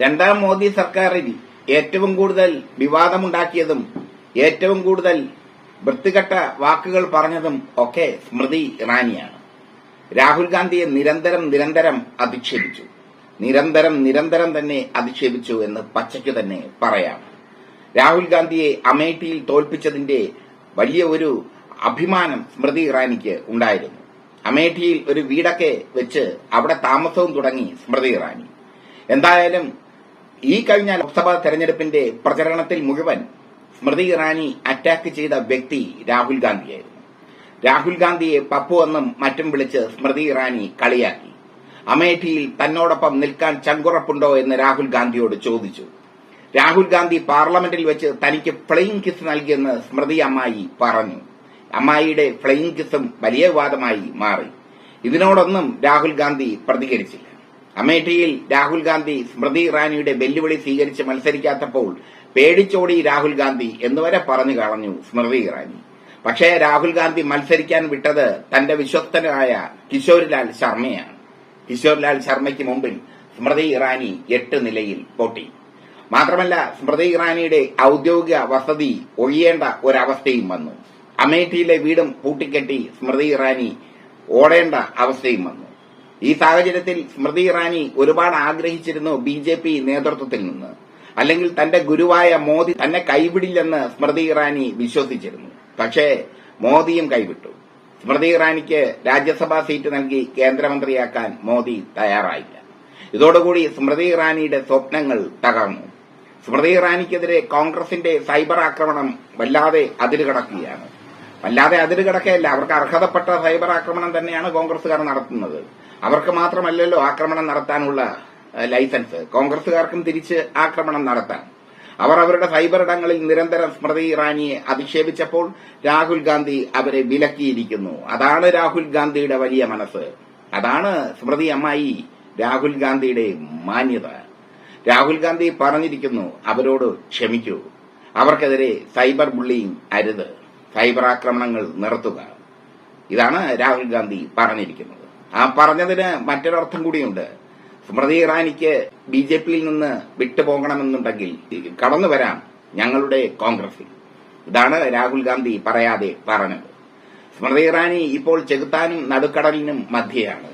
രണ്ടാം മോദി സർക്കാരിൽ ഏറ്റവും കൂടുതൽ വിവാദമുണ്ടാക്കിയതും ഏറ്റവും കൂടുതൽ വൃത്തികെട്ട വാക്കുകൾ പറഞ്ഞതും ഒക്കെ സ്മൃതി ഇറാനിയാണ്. രാഹുൽ ഗാന്ധിയെ നിരന്തരം നിരന്തരം അധിക്ഷേപിച്ചു. നിരന്തരം നിരന്തരം തന്നെ അധിക്ഷേപിച്ചു എന്ന് പച്ചയ്ക്ക് തന്നെ പറയാം. രാഹുൽ ഗാന്ധിയെ അമേഠിയിൽ തോൽപ്പിച്ചതിന്റെ വലിയ ഒരു അഭിമാനം സ്മൃതി ഇറാനിക്ക് ഉണ്ടായിരുന്നു. അമേഠിയിൽ ഒരു വീടൊക്കെ വെച്ച് അവിടെ താമസവും തുടങ്ങി സ്മൃതി ഇറാനി. എന്തായാലും ഈ കഴിഞ്ഞ ലോക്സഭാ തെരഞ്ഞെടുപ്പിന്റെ പ്രചരണത്തിൽ മുഴുവൻ സ്മൃതി ഇറാനി അറ്റാക്ക് ചെയ്ത വ്യക്തി രാഹുൽ ഗാന്ധിയായിരുന്നു. രാഹുൽ ഗാന്ധിയെ പപ്പു എന്നും മറ്റും വിളിച്ച് സ്മൃതി ഇറാനി കളിയാക്കി. അമേഠിയിൽ തന്നോടൊപ്പം നിൽക്കാൻ ചങ്കുറപ്പുണ്ടോ എന്ന് രാഹുൽ ഗാന്ധിയോട് ചോദിച്ചു. രാഹുൽ ഗാന്ധി പാർലമെന്റിൽ വെച്ച് തനിക്ക് ഫ്ലൈയിങ് കിസ് നൽകിയെന്ന് സ്മൃതി അമ്മായി പറഞ്ഞു. അമ്മായിയുടെ ഫ്ലൈയിങ് കിസും വലിയ വിവാദമായി മാറി. ഇതിനോടൊന്നും രാഹുൽ ഗാന്ധി പ്രതികരിച്ചില്ല. അമേഠിയിൽ രാഹുൽ ഗാന്ധി സ്മൃതി ഇറാനിയുടെ വെല്ലുവിളി സ്വീകരിച്ച് മത്സരിക്കാത്തപ്പോൾ പേടിച്ചോടി രാഹുൽ ഗാന്ധി എന്നുവരെ പറഞ്ഞു കളഞ്ഞു സ്മൃതി ഇറാനി. പക്ഷേ രാഹുൽ ഗാന്ധി മത്സരിക്കാൻ വിട്ടത് തന്റെ വിശ്വസ്തനായ കിഷോർലാൽ ശർമ്മയാണ്. കിഷോർലാൽ ശർമ്മയ്ക്ക് മുമ്പിൽ സ്മൃതി ഇറാനി എട്ട് നിലയിൽ പൊട്ടി. മാത്രമല്ല സ്മൃതി ഇറാനിയുടെ ഔദ്യോഗിക വസതി ഒഴിയേണ്ട ഒരവസ്ഥയും വന്നു. അമേഠിയിലെ വീടും പൂട്ടിക്കെട്ടി സ്മൃതി ഇറാനി ഓടേണ്ട അവസ്ഥയും വന്നു. ഈ സാഹചര്യത്തിൽ സ്മൃതി ഇറാനി ഒരുപാട് ആഗ്രഹിച്ചിരുന്നു ബി ജെ പി നേതൃത്വത്തിൽ നിന്ന്. അല്ലെങ്കിൽ തന്റെ ഗുരുവായ മോദി തന്നെ കൈവിടില്ലെന്ന് സ്മൃതി ഇറാനി വിശ്വസിച്ചിരുന്നു. പക്ഷേ മോദിയും കൈവിട്ടു. സ്മൃതി ഇറാനിക്ക് രാജ്യസഭാ സീറ്റ് നൽകി കേന്ദ്രമന്ത്രിയാക്കാൻ മോദി തയ്യാറായില്ല. ഇതോടുകൂടി സ്മൃതി ഇറാനിയുടെ സ്വപ്നങ്ങൾ തകർന്നു. സ്മൃതി ഇറാനിക്കെതിരെ കോൺഗ്രസിന്റെ സൈബർ ആക്രമണം വല്ലാതെ അതിരുകടക്കുകയാണ്. വല്ലാതെ അതിരുകടക്കയല്ല അവർക്ക് അർഹതപ്പെട്ട സൈബർ ആക്രമണം തന്നെയാണ് കോൺഗ്രസുകാർ നടത്തുന്നത്. അവർക്ക് മാത്രമല്ലല്ലോ ആക്രമണം നടത്താനുള്ള ലൈസൻസ്. കോൺഗ്രസുകാർക്കും തിരിച്ച് ആക്രമണം നടത്താം അവർ അവരുടെ സൈബർ ഇടങ്ങളിൽ നിരന്തരം സ്മൃതി ഇറാനിയെ അധിക്ഷേപിച്ചപ്പോൾ രാഹുൽ ഗാന്ധി അവരെ വിലക്കിയിരിക്കുന്നു. അതാണ് രാഹുൽ ഗാന്ധിയുടെ വലിയ മനസ്സ്. അതാണ് സ്മൃതി അമ്മായി രാഹുൽ ഗാന്ധിയുടെ മാന്യത. രാഹുൽ ഗാന്ധി പറഞ്ഞിരിക്കുന്നു അവരോട് ക്ഷമിക്കൂ. അവർക്കെതിരെ സൈബർ ബുള്ളിയിങ് അരുത്. സൈബർ ആക്രമണങ്ങൾ നിർത്തുക. ഇതാണ് രാഹുൽ ഗാന്ധി പറഞ്ഞിരിക്കുന്നത്. ആ പറഞ്ഞതിന് മറ്റൊരർത്ഥം കൂടിയുണ്ട്. സ്മൃതി ഇറാനിക്ക് ബി ജെ പിയിൽ നിന്ന് വിട്ടുപോകണമെന്നുണ്ടെങ്കിൽ കടന്നു വരാം ഞങ്ങളുടെ കോൺഗ്രസിൽ ഇതാണ് രാഹുൽ ഗാന്ധി പറയാതെ പറഞ്ഞത്. സ്മൃതി ഇറാനി ഇപ്പോൾ ചെകുത്താനും നടുക്കടലിനും മധ്യയാണ്.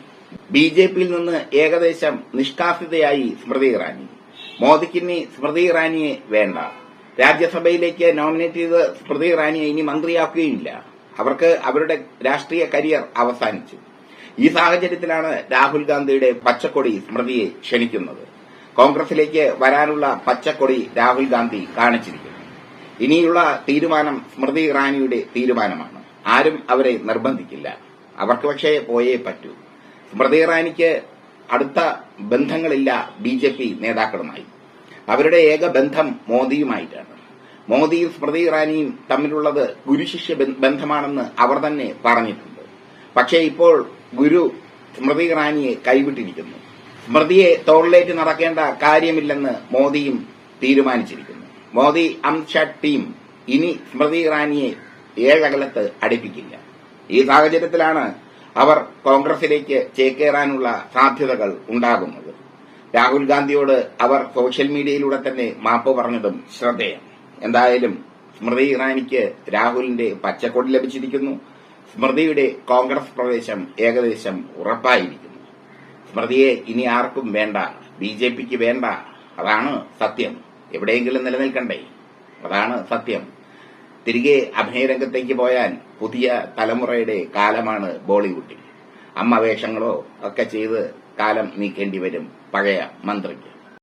ബി ജെ പിയിൽ നിന്ന് ഏകദേശം നിഷ്കാസിതയായി സ്മൃതി ഇറാനി. മോദിക്കിനി സ്മൃതി ഇറാനിയെ വേണ്ട. രാജ്യസഭയിലേക്ക് നോമിനേറ്റ് ചെയ്ത് സ്മൃതി ഇറാനിയെ ഇനി മന്ത്രിയാക്കുകയില്ല. അവർക്ക് അവരുടെ രാഷ്ട്രീയ കരിയർ അവസാനിച്ചു. ഈ സാഹചര്യത്തിലാണ് രാഹുൽ ഗാന്ധിയുടെ പച്ചക്കൊടി സ്മൃതിയെ ക്ഷണിക്കുന്നത്. കോൺഗ്രസിലേക്ക് വരാനുള്ള പച്ചക്കൊടി രാഹുൽ ഗാന്ധി കാണിച്ചിരിക്കുന്നു. ഇനിയുള്ള തീരുമാനം സ്മൃതി ഇറാനിയുടെ തീരുമാനമാണ്. ആരും അവരെ നിർബന്ധിക്കില്ല. അവർക്ക് പക്ഷേ പോയേ പറ്റൂ. സ്മൃതി ഇറാനിക്ക് അടുത്ത ബന്ധങ്ങളില്ല ബി ജെ പി നേതാക്കളുമായി. അവരുടെ ഏക ബന്ധം മോദിയുമായിട്ടാണ്. മോദിയും സ്മൃതി ഇറാനിയും തമ്മിലുള്ളത് ഗുരുശിഷ്യ ബന്ധമാണെന്ന് അവർ തന്നെ പറഞ്ഞിട്ടുണ്ട്. പക്ഷേ ഇപ്പോൾ ഗുരു സ്മൃതി ഇറാനിയെ കൈവിട്ടിരിക്കുന്നു. സ്മൃതിയെ തോളിലേറ്റ് നടക്കേണ്ട കാര്യമില്ലെന്ന് മോദിയും തീരുമാനിച്ചിരിക്കുന്നു. മോദി അംഷ ടീം ഇനി സ്മൃതി ഇറാനിയെ ഏഴകലത്ത് അടുപ്പിക്കില്ല. ഈ സാഹചര്യത്തിലാണ് അവർ കോൺഗ്രസിലേക്ക് ചേക്കേറാനുള്ള സാധ്യതകൾ ഉണ്ടാകുന്നത്. രാഹുൽ ഗാന്ധിയോട് അവർ സോഷ്യൽ മീഡിയയിലൂടെ തന്നെ മാപ്പ് പറഞ്ഞതും ശ്രദ്ധേയം. എന്തായാലും സ്മൃതി ഇറാനിക്ക് രാഹുലിന്റെ പച്ചക്കൊടി ലഭിച്ചിരിക്കുന്നു. സ്മൃതിയുടെ കോൺഗ്രസ് പ്രവേശം ഏകദേശം ഉറപ്പായിരിക്കുന്നു. സ്മൃതിയെ ഇനി ആർക്കും വേണ്ട ബി ജെ പിക്ക് വേണ്ട അതാണ് സത്യം. എവിടെയെങ്കിലും നിലനിൽക്കണ്ടേ? അതാണ് സത്യം. തിരികെ അഭിനയരംഗത്തേക്ക് പോയാൽ പുതിയ തലമുറയുടെ കാലമാണ് ബോളിവുഡിൽ. അമ്മ വേഷങ്ങളോ ഒക്കെ ചെയ്ത് കാലം നീക്കേണ്ടി വരും പഴയ മന്ത്രിക്ക്.